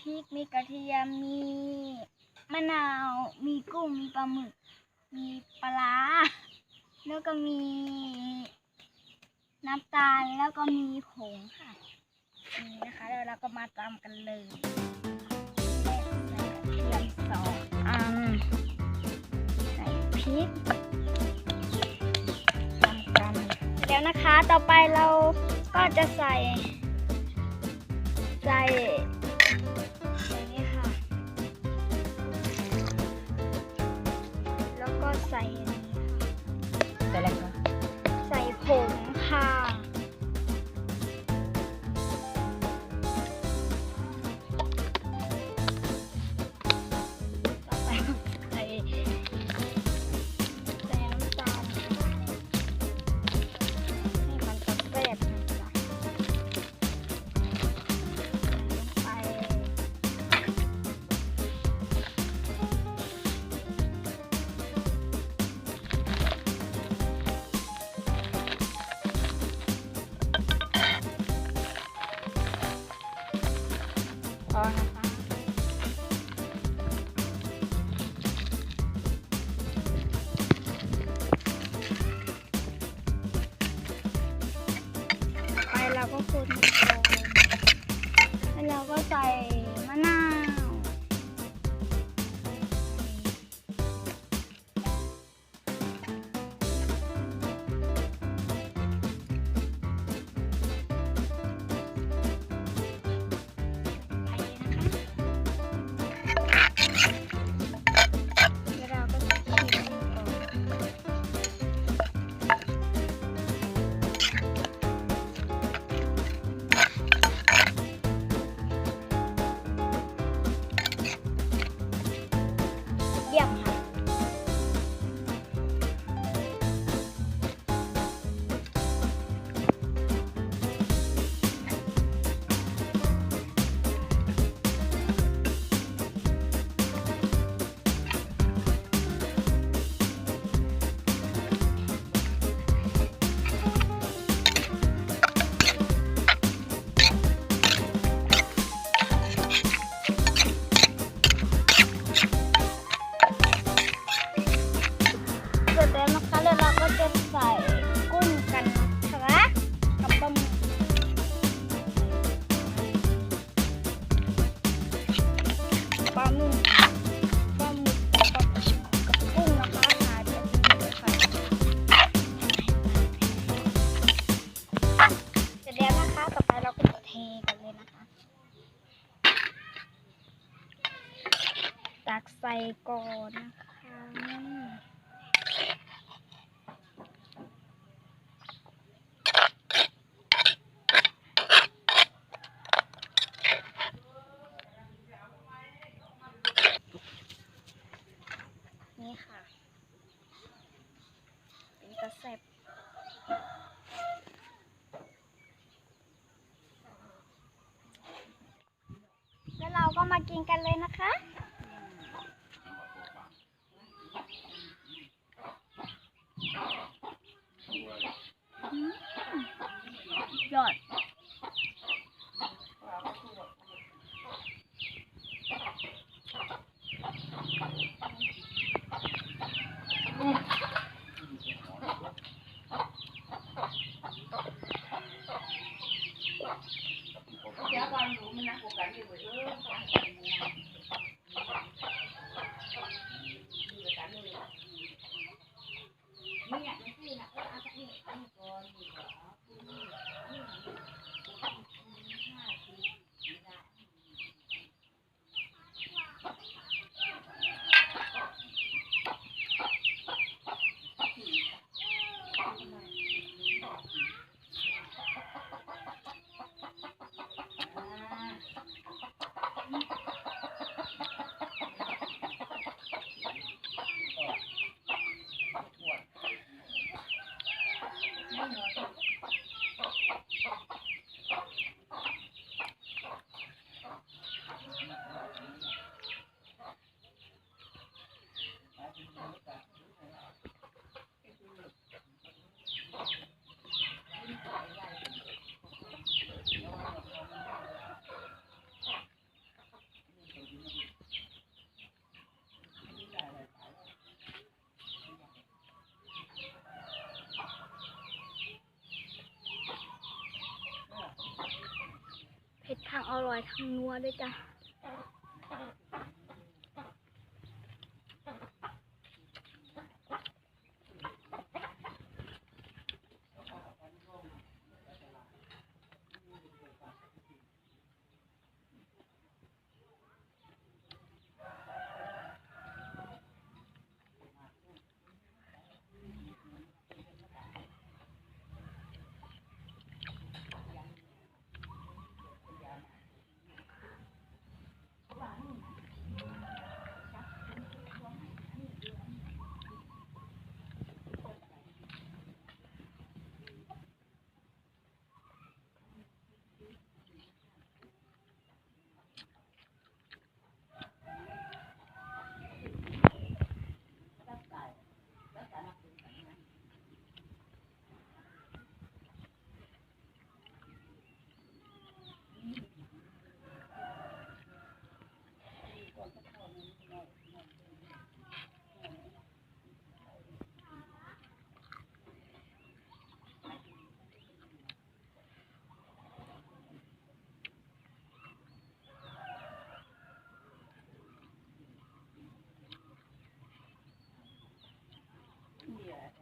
พริก มีกระเทียม มีมะนาว มีกุ้ง มีปลาหมึก มีปลาร้า แล้วก็มีน้ำตาล แล้วก็มีผงค่ะ นี่นะคะแล้วเราก็มาตำกันเลยใส่กระเทียมสองอัน ใส่พริกตำกันแล้วนะคะ ต่อไปเราก็จะใส่ ใส่ ตักใส่ก่อนนะคะนี่ค่ะ เป็นกระเซ็บแล้วเราก็มากินกันเลยนะคะ 我感觉我又发现一 อยทั้งนัวด้วยจ้ะ Yeah.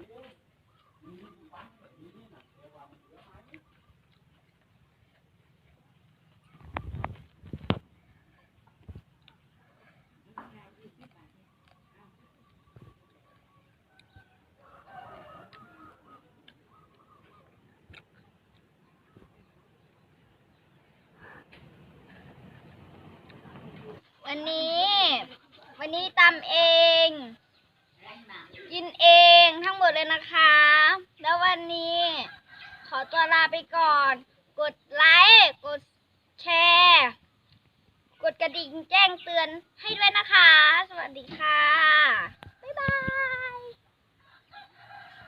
วันนี้ วันนี้ตำเอง กินเองทั้งหมดเลยนะคะ แล้ววันนี้ ขอตัวลาไปก่อน กดไลค์กดแชร์กดกระดิ่งแจ้งเตือนให้ด้วยนะคะ สวัสดีค่ะ บ๊ายบาย